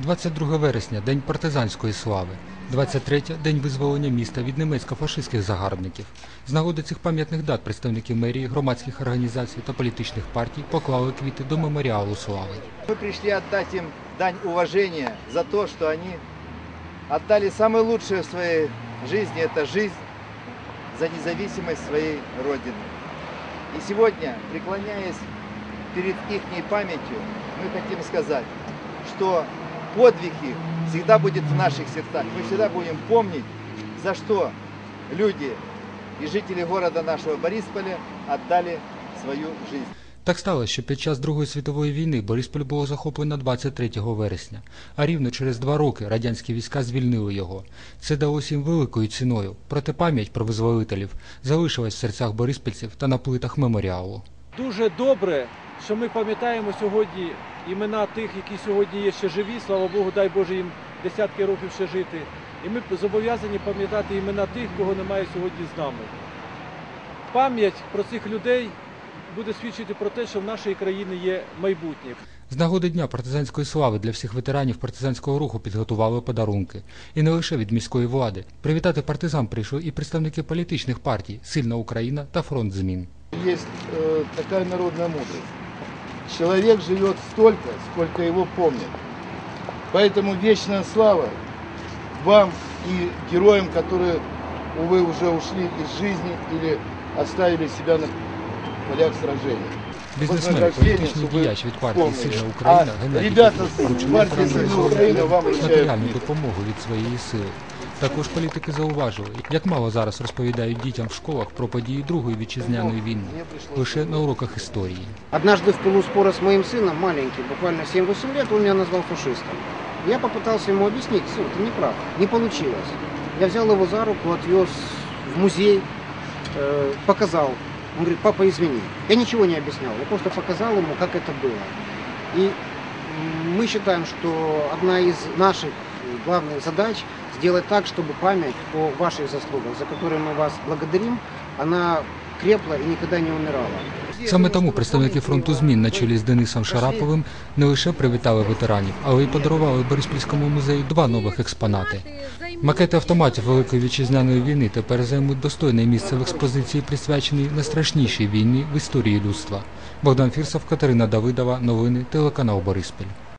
22 вересня День партизанської слави. 23 День визволення міста від німецько-фашистських загарбників. З нагоди цих пам'ятних дат представники мерії, громадських організацій та політичних партій поклали квіти до меморіалу слави. Мы пришли отдать им дань уважения за то, что они отдали самое лучшее в своей жизни, это жизнь за независимость своей Родины. И сегодня, преклоняясь перед их памятью, мы хотим сказать, что подвиг их всегда будет в наших сердцах. Мы всегда будем помнить, за что люди и жители города нашего Борисполя отдали свою жизнь. Так сталося, що під час Другої світової війни Борисполь було захоплено 23 вересня, а рівно через два роки радянські війська звільнили його. Це далося їм великою ціною, проте пам'ять про визволителів залишилась в серцях бориспільців та на плитах меморіалу. Дуже добре, що ми пам'ятаємо сьогодні імена тих, які сьогодні є ще живі. Слава Богу, дай Боже їм десятки років ще жити. І ми зобов'язані пам'ятати імена тих, кого немає сьогодні з нами. Пам'ять про цих людей буде свідчити про те, що в нашій країні є майбутнє. З нагоди Дня партизанської слави для всіх ветеранів партизанського руху підготували подарунки. І не лише від міської влади. Привітати партизан прийшли і представники політичних партій Сильна Україна та Фронт змін. Есть э, такая народная мудрость. Человек живет столько, сколько его помнят. Поэтому вечная слава вам и героям, которые, увы, уже ушли из жизни или оставили себя на полях сражений. Бізнесмен, політичний діяч від партії Сильна Україна А Геннадій ребята Петров з вручив партії ветеранам «Сильна Україна» вам вручають матеріальну квіти. допомогу від своєї сили. Також політики зауважили, як мало зараз розповідають дітям в школах про події Другої вітчизняної війни, лише на уроках історії. Однажды в пылу спора с моим сыном, маленький, буквально 7-8 лет, он меня назвал фашистом. Я попытался ему объяснить, сын, ты не прав, не получилось. Я взял его за руку, отвез в музей, э, показал. Он говорит, папа, извини. Я ничего не объяснял, я просто показал ему, как это было. И м, мы считаем, что одна из наших главных задач сделать так, чтобы память о ваших заслугах, за которые мы вас благодарим, она крепла и никогда не умирала. Саме тому представники фронту змін на чолі з Денисом Шараповим не лише привітали ветеранів, але й подарували Бориспільському музею два нових експонати. Макети автоматів Великої вітчизняної війни тепер займуть достойне місце в експозиції, присвяченій найстрашнішій війні в історії людства. Богдан Фірсов, Катерина Давидова, новини, телеканал Бориспіль.